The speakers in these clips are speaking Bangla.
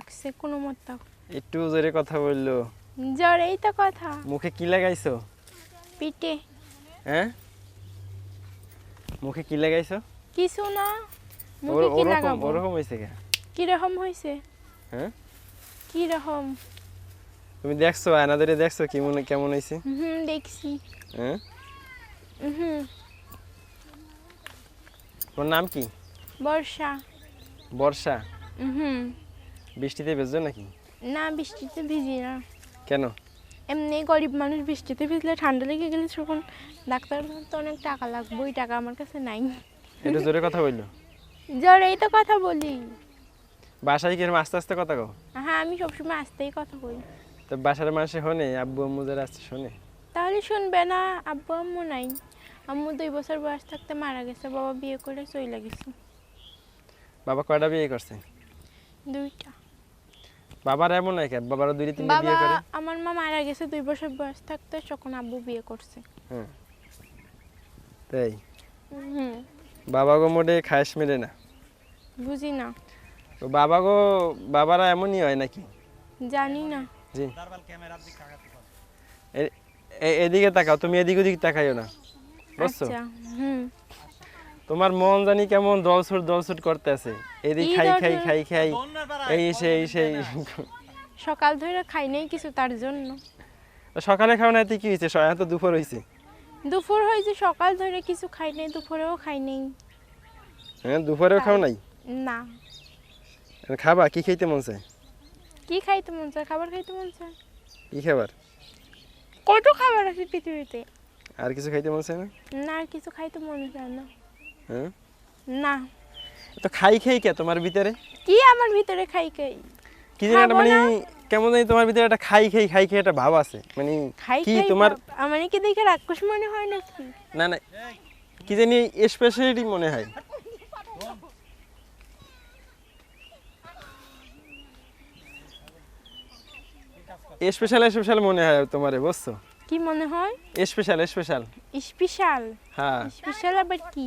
লাগছে কোনো মতো একটু জোরে কথা বলল। জ্বরেই তো কথা। মুখে কি লাগাইছো? পিঠে। হ্যাঁ? মুখে কি লাগাইছো? কিছু না। মুখে কি লাগাবো? ওরকম হয়েছে কে? কীরকম হয়েছে হ্যাঁ? কীরকম? তুমি দেখছ আয়না ধরে দেখছ কেমন কেমন হয়েছে হুম দেখছি। হ্যাঁ? হুম। তোমার নাম কি? বর্ষা। বর্ষা? হুম। বৃষ্টিতে ভেজছো নাকি? না বৃষ্টিতে ভিজি না। কেন? এমনি গরিব মানুষ বৃষ্টিতে ভিজলে ঠান্ডা লেগে গেলে তখন ডাক্তার তো অনেক টাকা লাগবে ওই টাকা আমার কাছে নাই। একটু জোরে কথা বলল? জ্বরেই তো কথা বলি। বাসায় কিরম আস্তে আস্তে কথা কও? হ্যাঁ আমি সবসময় আসতেই কথা বলি। তো বাসার মানুষে শোনে আব্বু আম্মু যারা আসছে শোনে? তাহলে শুনবে না আব্বু আম্মু নাই। আম্মু দুই বছর বয়স থাকতে মারা গেছে বাবা বিয়ে করে চলে গেছে। বাবা কয়টা বিয়ে করছে? দুইটা। বাবার এমন নাই কেন? বাবার দুই বাবা বিয়ে করে? আমার মা মারা গেছে দুই বছর বয়স থাকতে তখন আব্বু বিয়ে করছে। হ্যাঁ। তাই? হুম। বাবা গো মোটে খাস মেলে না। বুঝি না। তো বাবা গো বাবারা এমনই হয় নাকি? জানি না। জি। এদিকে তাকাও তুমি এদিক ওদিক তাকাইও না। বুঝছ? আচ্ছা হুম। তোমার মন জানি কেমন দলছুট দলছুট করতে আছে এদিক খাই খাই খাই খাই। এই সেই সেই। সকাল ধরে খাই নাই কিছু তার জন্য। সকালে খাও না এতে কি হয়েছে তো দুপুর হয়েছে দুপুর হয়েছে সকাল ধরে কিছু খাই নাই দুপুরেও খাই নাই। হ্যাঁ দুপুরেও খাও নাই? না। খাবা কি খাইতে মন চায়? কি খাইতে মন চায়? খাবার খাইতে মন চায়? কি খাবার? কত খাবার আছে পৃথিবীতে? আর কিছু খাইতে মন চায় না? না আর কিছু খাইতে মন চায় না। হ্যাঁ? না। তো খাই খাই কে তোমার ভিতরে? কি আমার ভিতরে খাই খাই কি জানি একটা মানে কেমন জানি তোমার ভিতরে একটা খাই খাই খাই খাই একটা ভাব আছে। মানে কি তোমার। আমার কি দেখে রাক্ষস মনে হয় নাকি? না না কি জানি স্পেশালিটি মনে হয়। স্পেশাল স্পেশাল মনে হয় তোমারে বুঝছ? কি মনে হয়? স্পেশাল স্পেশাল স্পেশাল হ্যাঁ। স্পেশাল আবার কি?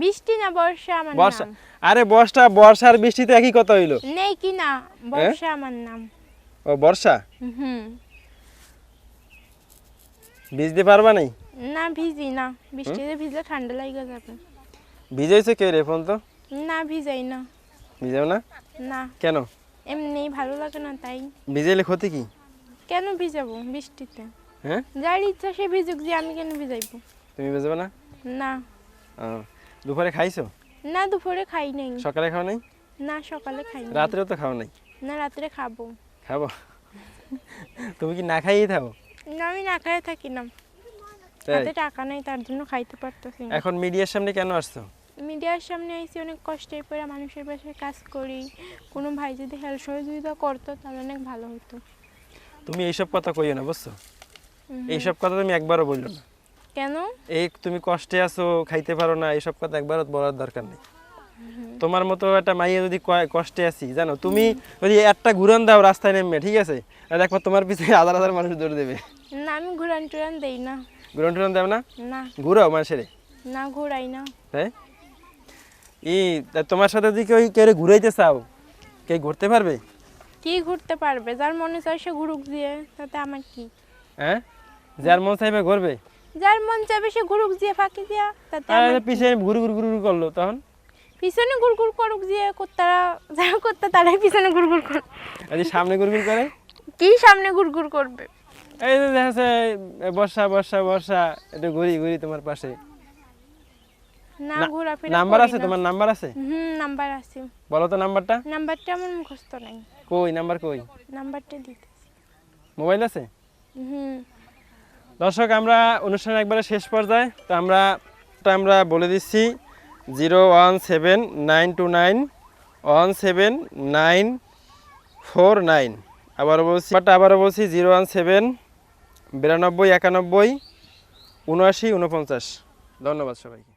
বৃষ্টি না বর্ষা আমার বর্ষা? আরে বর্ষা বর্ষার বৃষ্টিতে একই কথা হইল। নেই কি না বর্ষা আমার নাম। ও বর্ষা? হুম। ভিজতে পারবা নাই? না ভিজি না। বৃষ্টিতে ভিজলে ঠান্ডা লাগে যাবে। ভিজাইছে কে রে ফোন তো? না ভিজাই না। ভিজাও না? না। কেন? এমনি ভালো লাগে না তাই। ভিজাইলে ক্ষতি কি? কেন ভিজাবো বৃষ্টিতে? হ্যাঁ? যার ইচ্ছা সে ভিজুক যে আমি কেন ভিজাইবো? তুমি ভিজাবে না? না। ও, দুপুরে খাইছো? না দুপুরে খাই নাই। সকালে খাও নাই? না সকালে খাই নাই। রাত্রেও তো খাও নাই? না রাত্রে খাব। খাব? তুমি কি না খাইয়েই থাকো না আমি না খাই থাকি না। তাই? হাতে টাকা নেই তার জন্য খাইতে পারতেছি না। এখন মিডিয়ার সামনে কেন আসছো? মিডিয়ার সামনে এসে অনেক কষ্টে পড়ে মানুষের পাশে কাজ করি। কোনো ভাই যদি হেল্প সহযোগিতা করতো তাহলে অনেক ভালো হতো। তুমি এইসব কথা কইও না বুঝছ। এইসব কথা তুমি একবারও বলল না। কেন? এই তুমি কষ্টে আছো খাইতে পারো না এইসব কথা একবার বলার দরকার নেই। তোমার মতো একটা মাইয়া যদি কয়- কষ্টে আছি জানো তুমি যদি একটা ঘুরান দাও রাস্তায় নেমে ঠিক আছে? আর একবার তোমার পিছনে হাজার হাজার মানুষ দৌড় দেবে। না আমি ঘুরান টুরান দেই না। ঘুরান টুরান দেব না? না। ঘুরাও মানুষের না ঘুরাই না। তাই? ই তোমার সাথে যদি কেউ কেউ ঘুরাইতে চাও কে ঘুরতে পারবে? কি ঘুরতে পারবে? যার মনে চায় সে ঘুরুক দিয়ে তাতে আমার কি? হ্যাঁ? যার মন চাইবে ঘুরবে? যার মন চাইবে সে ঘুরুক দিয়ে ফাঁকি দিয়া তাতে আর আমার কি? পিছনে ঘুরু ঘুরু ঘুরু ঘুরু করল তখন? পিছনে ঘুরঘুর করুক দিয়ে কোত্তারা যারা করতে তারাই পিছনে ঘুরঘুর কর আর এই সামনে ঘুরঘুর করে? কি সামনে ঘুরঘুর করবে? এই যে দেখা যাচ্ছে এ বর্ষা বর্ষা বর্ষা একটু ঘুরি ঘুরি তোমার পাশে। না না- ঘোরাফেরা নাম্বার করি আছে না। তোমার নাম্বার আছে? হুম নাম্বার আছে। বলো তো নাম্বারটা। নাম্বারটা আমার মুখস্থ নাই। কই নাম্বার কই? নাম্বারটা দিতে মোবাইল আছে? হুম। দর্শক, আমরা অনুষ্ঠান একবারে শেষ পর্যায়ে। তো আমরা আমরা বলে দিচ্ছি, zero one seven nine two nine, one seven nine four nine. আবারও বলছি, বাট আবারও বলছি, জিরো ওয়ান সেভেন বিরানব্বই একানব্বই, উনআশি উনপঞ্চাশ ধন্যবাদ সবাইকে।